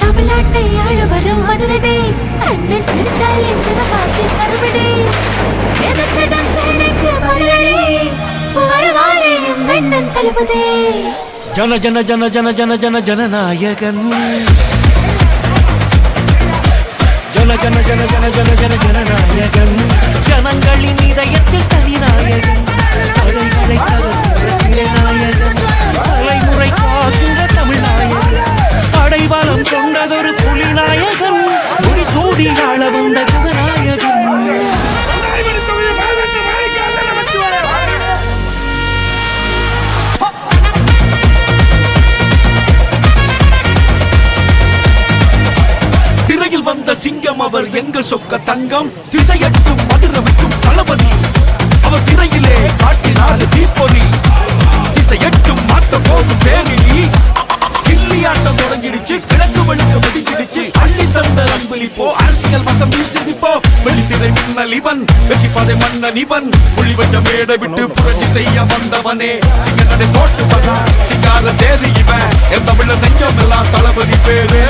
தமிழ்நாட்டை ஆழ வரும் மதுரடே அண்ணன் சிரிச்சாலே சிவகாசி சருவடே எதிர்த்திடம் சேனைக்கு பதிலடி வருவாரே என் அண்ணன் தளபதே ஜன ஜன ஜன ஜன ஜன ஜன ஜனநாயகன் ஜன ஜன ஜன ஜன ஜன ஜன ஜனநாயகன் ஜனங்களின் இதயத்தில் தனிநாயகன் தடைகளை தகர்க்கின்ற நாயகன் அவர் எங்கள் சொக்க தங்கம். திசையட்டும் மதுரமைக்கும் தளபதி. அவர் திரையிலே காட்டினார் தீப்பொறி. திசையட்டும் மாத்த போகும் பேரிடி. கிள்ளியாட்டம் தொடங்கிடுச்சு கிழக்கு வெளுக்க வெடிச்சிடுச்சு. அள்ளி தந்த அன்பளிப்போ அரசியல் வசம் வீசிப்போ வெளித்திரை மின்னல் இவன் வெற்றி பாதை மன்னன் இவன். புள்ளி வச்ச மேடை விட்டு புரட்சி செய்ய வந்தவனே. சிங்க நடை போட்டு வந்தா சிங்கார தேதி இவன் என் தமிழ நெஞ்சம் எல்லாம் தளபதி பேரு.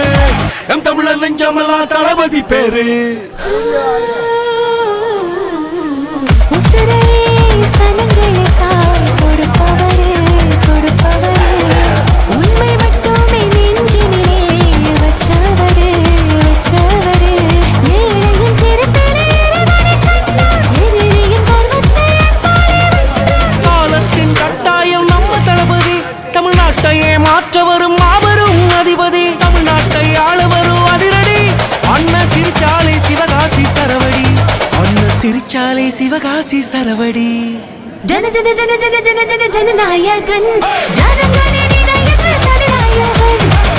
என் தமிழ நெஞ்சம் எல்லாம் தளபதி பேரு. சிரிச்சாலை சிவகாசி சரவடி. ஜன ஜன ஜன ஜன ஜன ஜன ஜனநாயகன்.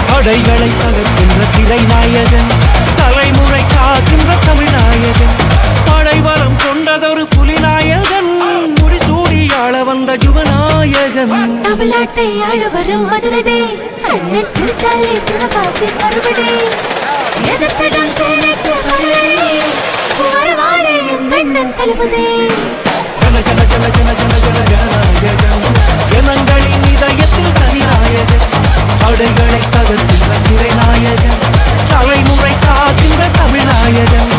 தடைகளை தகர்க்கின்ற திரைநாயகன். தலைமுறை காக்கின்ற தமிழ்நாயகன். படைபலம் கொண்டதொரு புலிநாயகன். முடிசூடி ஆள வந்த யுகநாயகன். தமிழ்நாட்டை ஆழ வரும் மதுரடே. அண்ணன் சிரிச்சாலே சிவகாசி மறுபடி. எதிர்த்திடம் சேனைக்கு தளபதி. ஜனங்களின் இதயத்தில் தனிநாயகன் தடைகளை தகர்க்கின்ற திரைநாயகன் தலைமுறை காக்கின்ற தமிழ்நாயகன்.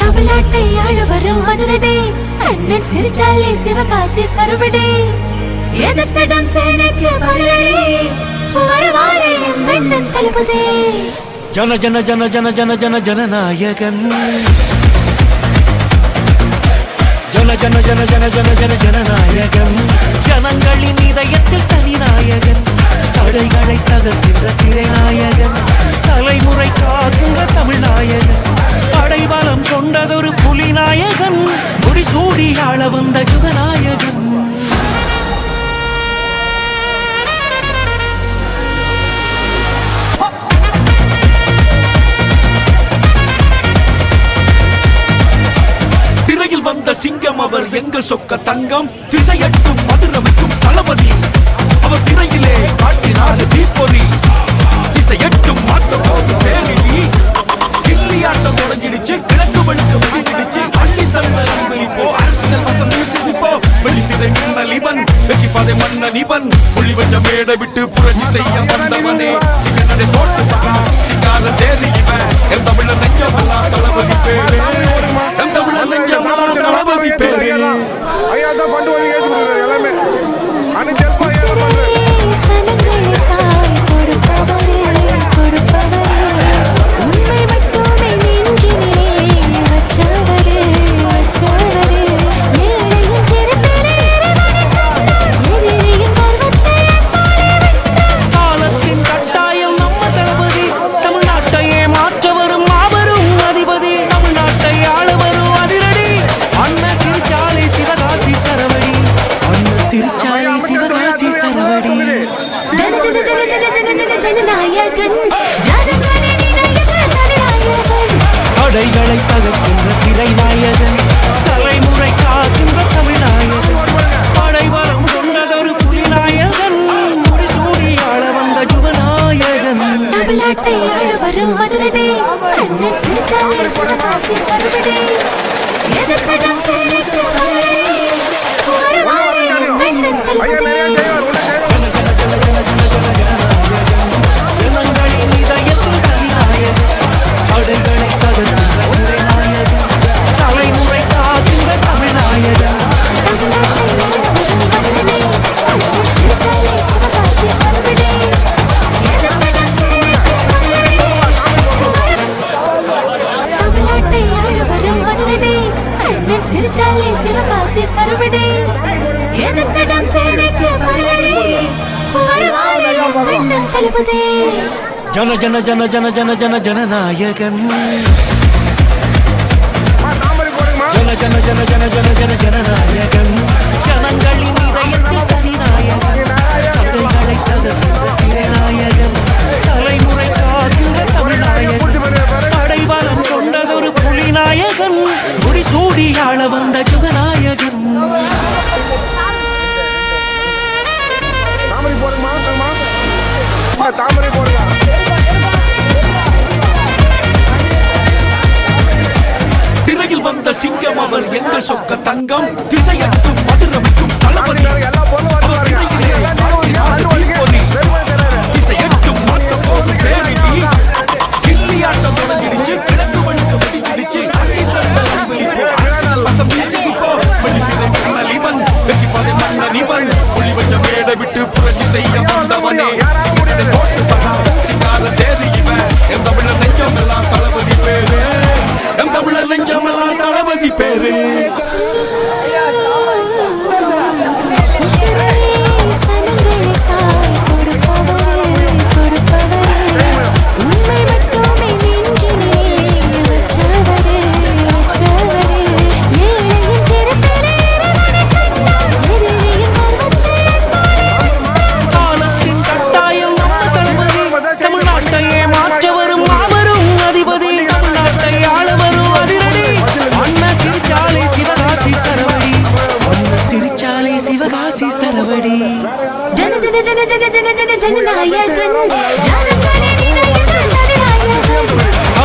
தமிழ்நாட்டை ஆழ வரும் மதுரடே அண்ணன் சிரிச்சாலே சிவகாசி சருவடே. எதிர்த்திடம் சேனைக்கு பதிலடி வருவாரே என் அண்ணன் தளபதி ஜன ஜன ஜன ஜன ஜன ஜன ஜனநாயகன் ஜன ஜன ஜன ஜன ஜன ஜன ஜனநாயகன் ஜனங்களின் இதயத்தில் தனிநாயகன் தடைகளை தகர்க்கின்ற திரைநாயகன் தலைமுறை காக்கின்ற தமிழ்நாயகன் படைபலம் கொண்டதொரு புலிநாயகன் முடிசூடி ஆள வந்த ஜுகநாயகன் தங்கம் அவர் எங்கள் சொக்க தங்கம். திசையட்டும் மதுரமைக்கும் தளபதி. அவர் திரையிலே காட்டினார் தீப்பொறி. திசையட்டும் மாத்த போது பேரிடி கிள்ளியாட்டம் தொடங்கிடுச்சு கிழக்கு வெளுக்க வெடிச்சிடுச்சு அள்ளி தந்த அன்பளிப்போ அரசியல் வசம் சிரிப்போ வெளித்திரை மின்னல் இவன் வெற்றி பாதை மன்னன் இவன். புள்ளி வச்ச மேடை விட்டு புரட்சி செய்ய வந்தவனே. நாயகன். தடைகளை தகர்க்கின்ற திரை நாயகன். கட்டடம் சேனைக்கு பதிலடி வருவாரே கண்ணன் ஜன ஜன ஜன ஜன ஜன ஜன ஜனநாயகன் ஜன ஜன ஜன ஜன ஜன ஜன ஜனநாயகன் ஜனங்களின் இதயத்தில் தனிநாயகன் தடைகளை தகர்த்த திரைநாயகன் தலைமுறை காக்கின்ற தமிழ்நாயகன் படைபலம் கொண்டதொரு புலிநாயகன் முடிசூடி ஆள வந்த ஜுகநாயகன் அவர் எங்கள் சொக்க தங்கம்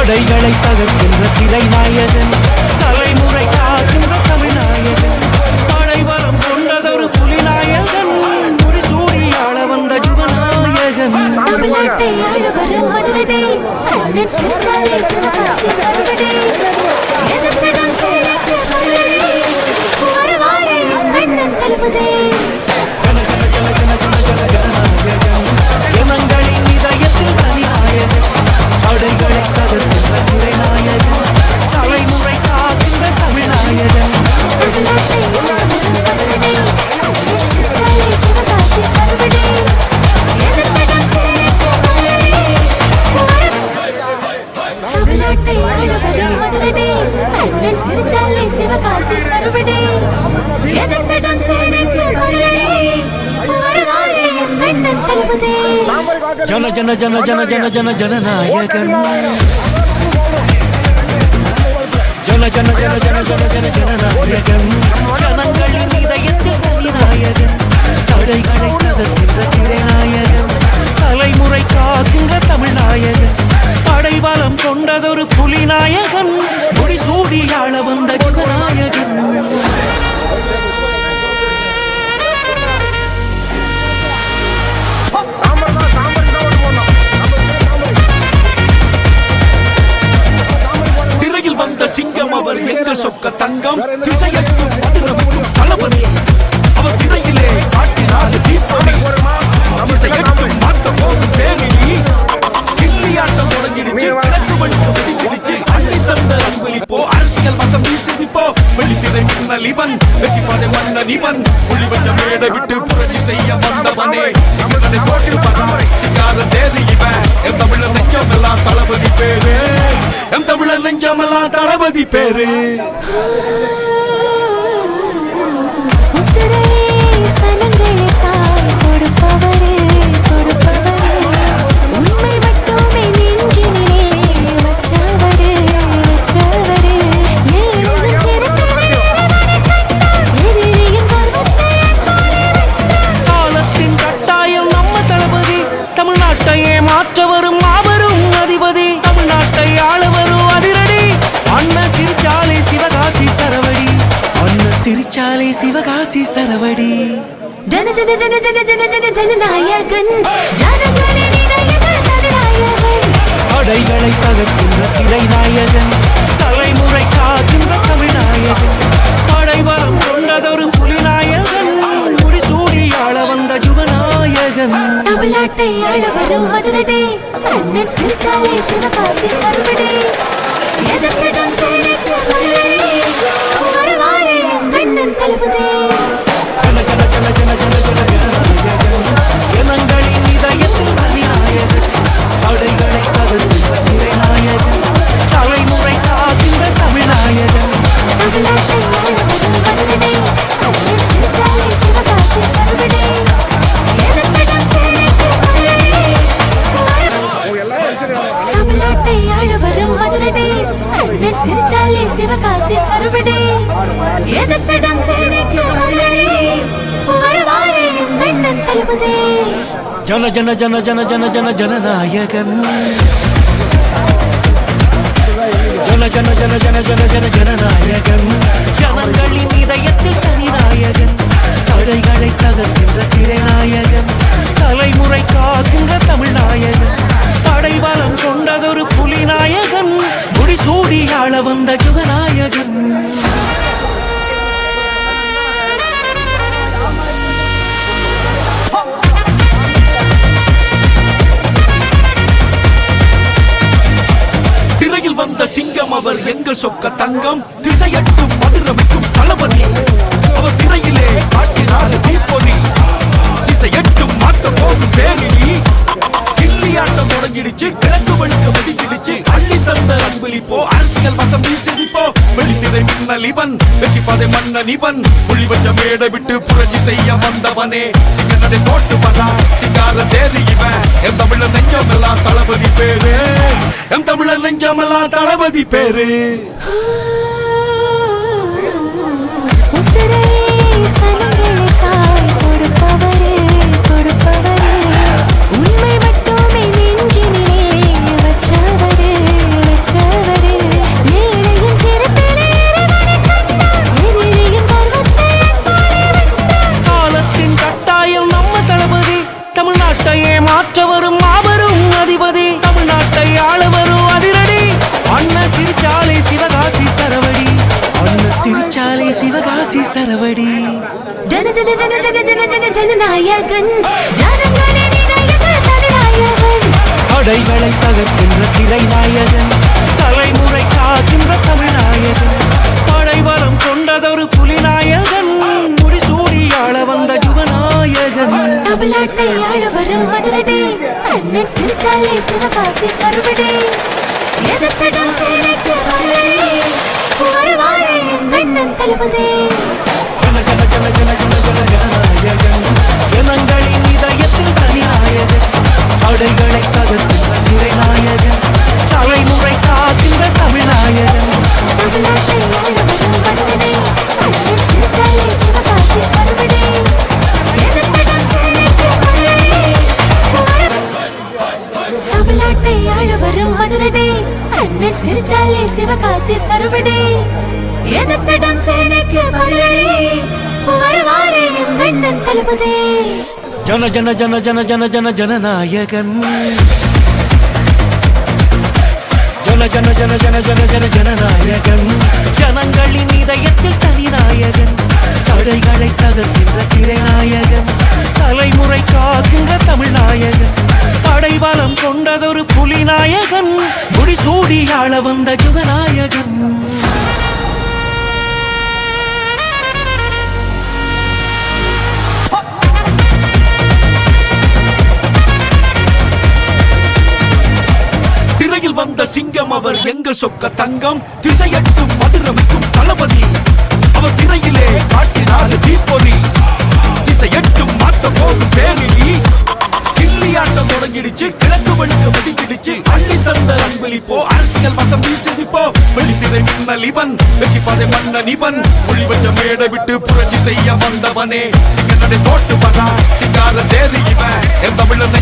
தடைகளை தகர்க்கின்ற திரை நாயகன் தலைமுறை காக்கின்ற தமிழ்நாயகன் படைபலம் கொண்டதொரு புலிநாயகன் முடிசூடி ஆள வந்த யுகநாயகன் தமிழ்நாட்டை ஆள வரும் மதுரடை அண்ணன் ஜன ஜன ஜன ஜன ஜன ஜன ஜனநாயகன் ஜன ஜன ஜன ஜன ஜன ஜன ஜனநாயகன் ஜனங்களின் இதயத்தில் தனிநாயகன் தடைகளை தகர்க்கின்ற திரைநாயகன் தலைமுறை காக்கின்ற தமிழ்நாயகன் படைபலம் கொண்டதொரு புலிநாயகன் முடிசூடி ஆள வந்த யுகநாயகன் சொக்க தங்கம் திசையட்டும் மதுரவிக்கும் தளபதி. அவர் திரையிலே காட்டினார் தீப்பொறி. திசையட்டும் மாற்ற போகும் பேரிடி. கில்லியாட்டம் தொடங்கிடுச்சு கிழக்கு வழுக்க வெடிக்கிடுச்சு அள்ளி தந்த அன்பளிப்போ அரசியல் வசம் வீசிப்போ வெளித்திரை மன்னல் இவன் வெற்றி பாதை மன்னன் இவன். புள்ளி வச்ச மேடை விட்டு புரட்சி செய்ய வந்தவனே. சிங்கடனை போட்டு பரா சிங்கார தேதி எல்லாம் தளபதி பேரு சிவகாசி சரவடி. ஜன ஜன ஜன ஜன ஜன ஜன ஜனநாயகன். படைகளை தகர்க்கின்ற திரைநாயகன். தலைமுறை காக்கின்ற தமிழ்நாயகன். படைபலம் கொண்டதொரு புலிநாயகன். முடிசூடி ஆள வந்த யுகநாயகன் தமிழ்நாட்டை ஆள வரும் மதுரடை. அண்ணன் சிரிச்சாலே சிவகாசி சரவடை ஜன ஜன ஜன ஜன ஜன ஜனநாயகன் ஜன ஜன ஜன ஜன ஜன ஜன ஜனநாயகன் ஜனங்களின் இதயத்தில் தனிநாயகன் தடைகளை தகர்க்கின்ற திரைநாயகன். தலைமுறை காக்கின்ற தமிழ்நாயகன் படைபலம் கொண்டதொரு புலிநாயகன். முடிசூடி ஆள வந்த யுகநாயகன் அவர் எங்கள் சொக்க தங்கம். திசையட்டும் மதுரவிக்கும் தளபதி. அவர் திரையிலே காட்டினார் தீப்பொறி. திசையட்டும் மாத்த போகும் பேரிடி. கிள்ளியாட்டம் தொடங்கிடுச்சு கிழக்கு வழுக்க வெடிச்சிடுச்சு. அள்ளி தந்த அன்பளிப்போ அரசியல் வசம் வீசிடிப்போ வெளித்திரை மின்னல் இவன் வெற்றி பாதை மன்னன் இவன். புள்ளி வச்ச மேடை விட்டு புரட்சி செய்ய வந்தவனே. சிங்க நடை போட்டு வரா சிங்கார தேறி இவன். என் தமிழர் நெஞ்சமெல்லாம் தளபதி பேரு. எம் தமிழர் நெஞ்சமெல்லாம் தளபதி பேரு. தடைகளை தகர்க்கின்ற திரைநாயகன் தலைமுறை காக்கின்ற தமிழ்நாயகன் படைபலம் கொண்டதொரு புலிநாயகன் முடிசூடி ஆள வந்த யுகநாயகன். தமிழ்நாட்டை ஆள வரும் மதுரடி அண்ணன் சிரிச்சாலே சிவகாசி சேனைக்கு வருவாரே தளபதி ஜன ஜனநாயகன் ஜனங்களின் இதயத்தில் தனிநாயகன் தடைகளை தகர்க்கின்ற திரைநாயகன் தலைமுறை காக்கின்ற தமிழ்நாயகன். தமிழ்நாட்டை ஆள வரும் மதுரடி அண்ணன் சிரிச்சாலே சிவகாசி சருவடி எதிர்த்திடம் சேனைக்கு பதிலடி வருவாரே தளபதி ஜன ஜன ஜன ஜன ஜன ஜன ஜனநாயகன். ஜன ஜன ஜன ஜன ஜன ஜன ஜனநாயகன். ஜனங்களின் இதயத்தில் தனிநாயகன் தடைகளை தகர்க்கின்ற திரைநாயகன். தலைமுறை காக்கின்ற தமிழ்நாயகன் படைபலம் கொண்டதொரு புலிநாயகன். முடிசூடி ஆள வந்த ஜுகநாயகன். சிங்கம் அவர் எங்கள் சொக்க தங்கம். திசையட்டும் மதுரமிக்கும் தளபதி. அவர் திரையிலே காட்டினார் தீப்பொறி. திசையட்டும் மாத்த போகும் பேரிடி. கிள்ளியாட்டம் தொடங்கிடுச்சு கிழக்கு வழுக்க வெடிச்சிடுச்சு. அள்ளி தந்த அன்பளிப்போ அரசியல் வசம் வீசிப்போ வெளித்திரை மின்னல் இவன் வெற்றி பாதை மன்னன் இவன். ஒளி வச்ச மேடை விட்டு புரட்சி செய்ய வந்தவனே. சிங்க நடை போட்டு வரா சிங்கார தேறி இவன். என் தமிழர்